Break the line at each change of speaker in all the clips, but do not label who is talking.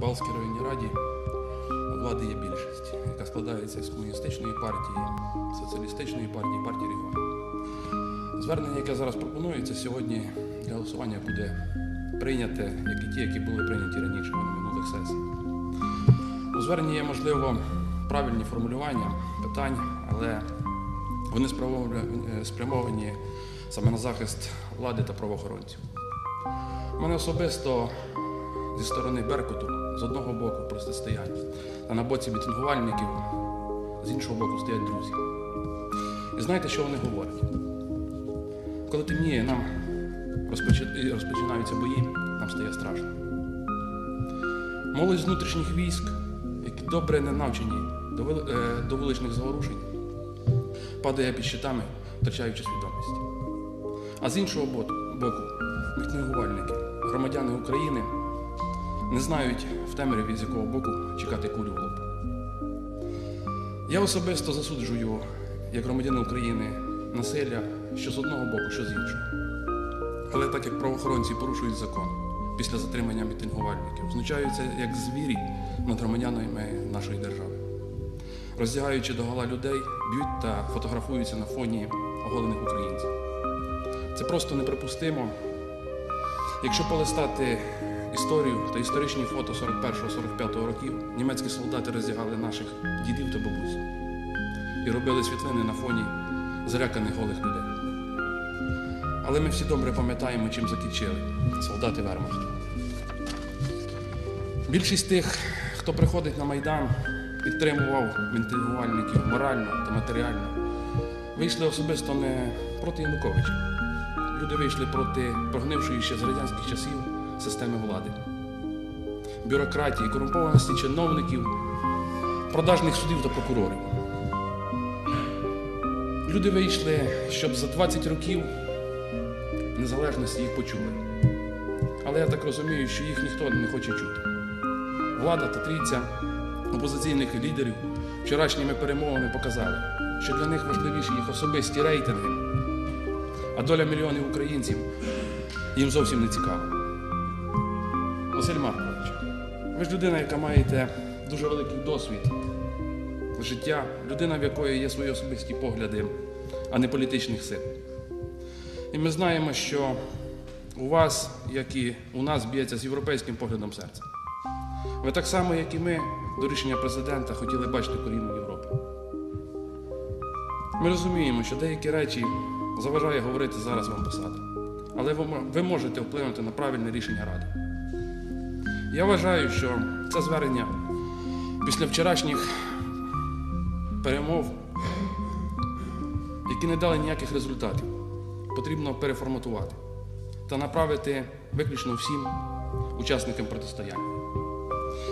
Балській районній раді влади є більшість, яка складається з комуністичної партії, соціалістичної партії, партії регіонів. Звернення, яке зараз пропонується сьогодні голосування, буде прийняте, як і ті, які були прийняті раніше на минулих сесіях. У зверненні є, можливо, правильні формулювання питань, але вони спрямовані- спрямовані саме на захист влади та правоохоронців. У мене особисто зі сторони Беркуту з одного боку протистояння, а на боці мітингувальників з іншого боку стоять друзі. І знаєте, що вони говорять? Коли темніє, нам розпочи- розпочинаються бої, нам стає страшно. Молодь з внутрішніх військ, які добре не навчені до, е, вуличних заворушень, падає під щитами, втрачаючи свідомість. А з іншого боку мітингувальники, громадяни України не знають в темряві, з якого боку чекати кулю в лоб. Я особисто засуджую, як громадянин України, насилля що з одного боку, що з іншого. Але так як правоохоронці порушують закон після затримання мітингувальників, знущаються як звірі над громадянами нашої держави. Роздягаючи догола людей, б'ють та фотографуються на фоні оголених українців. Це просто неприпустимо. Якщо полистати історію та історичні фото 41-45 років, німецькі солдати роздягали наших дідів та бабусь і робили світлини на фоні заляканих голих людей. Але ми всі добре пам'ятаємо, чим закінчили солдати Вермахту. Більшість тих, хто приходить на Майдан, підтримував мітингувальників морально та матеріально, вийшли особисто не проти Януковича. Люди вийшли проти прогнившої ще з радянських часів системи влади, бюрократії, корумпованості чиновників, продажних судів та прокурорів. Люди вийшли, щоб за 20 років незалежності їх почули. Але я так розумію, що їх ніхто не хоче чути. Влада та трійця опозиційних лідерів вчорашніми перемовами показали, що для них важливіші їх особисті рейтинги, а доля мільйонів українців їм зовсім не цікава. Василь Маркович, ви ж людина, яка маєте дуже великий досвід життя, людина, в якої є свої особисті погляди, а не політичних сил. І ми знаємо, що у вас, як і у нас, б'ється з європейським поглядом серця. Ви так само, як і ми, до рішення президента хотіли бачити корінну Європи. Ми розуміємо, що деякі речі заважає говорити зараз вам посада. Але ви можете вплинути на правильне рішення Ради. Я вважаю, що це звернення після вчорашніх перемов, які не дали ніяких результатів, потрібно переформатувати та направити виключно всім учасникам протистояння.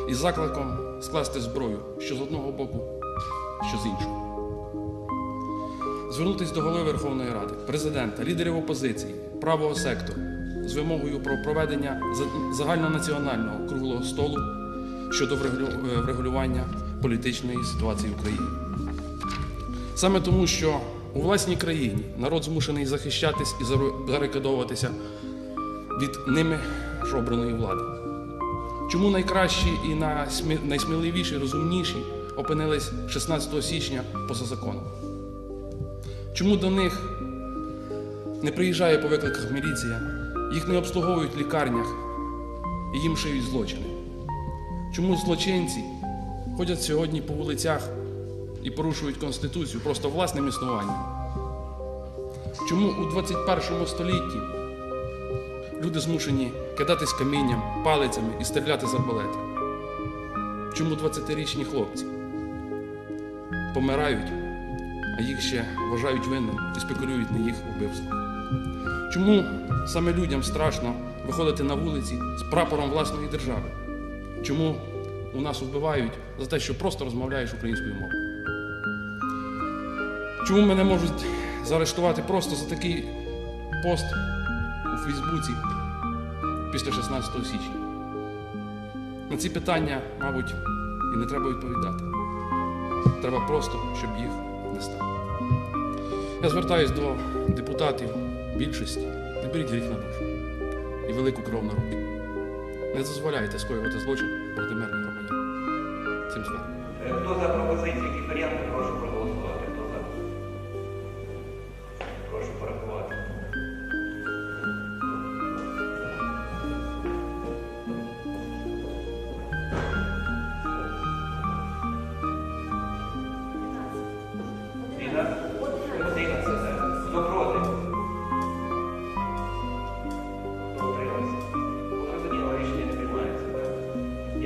Із закликом скласти зброю що з одного боку, що з іншого. Звернутися до голови Верховної Ради, президента, лідерів опозиції, правого сектору з вимогою про проведення загальнонаціонального круглого столу щодо е, врегулювання політичної ситуації в Україні. Саме тому, що у власній країні народ змушений захищатись і барикадовуватися від ними ж обраної влади. Чому найкращі і найсміливіші, розумніші опинились 16 січня поза законом? Чому до них не приїжджає по викликах міліція, їх не обслуговують в лікарнях і їм шиють злочини? Чому злочинці ходять сьогодні по вулицях і порушують Конституцію просто власним існуванням? Чому у 21 столітті люди змушені кидатись камінням, палицями і стріляти з арбалетів? Чому 20-річні хлопці помирають, а їх ще вважають винним і спекулюють на їх вбивство? Чому саме людям страшно виходити на вулиці з прапором власної держави? Чому у нас вбивають за те, що просто розмовляєш українською мовою? Чому мене можуть заарештувати просто за такий пост у Фейсбуці після 16 січня? На ці питання, мабуть, і не треба відповідати. Треба просто, щоб їх не стало. Я звертаюсь до депутатів більшості, не беріть гріх на душу і велику кров на руки. Не дозволяйте скоювати злочин проти мирних громадян. Цим зверненням.
Е, Хто за пропозицію Кіпаренка,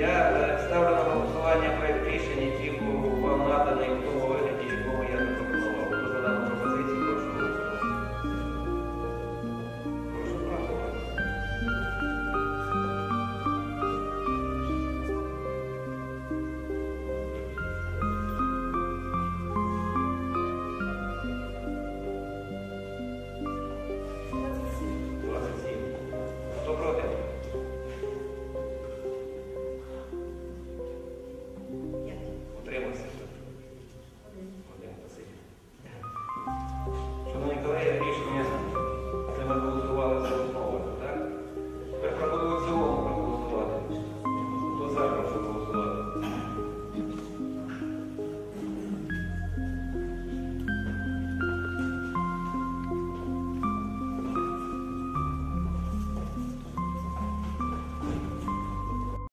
ya está hablando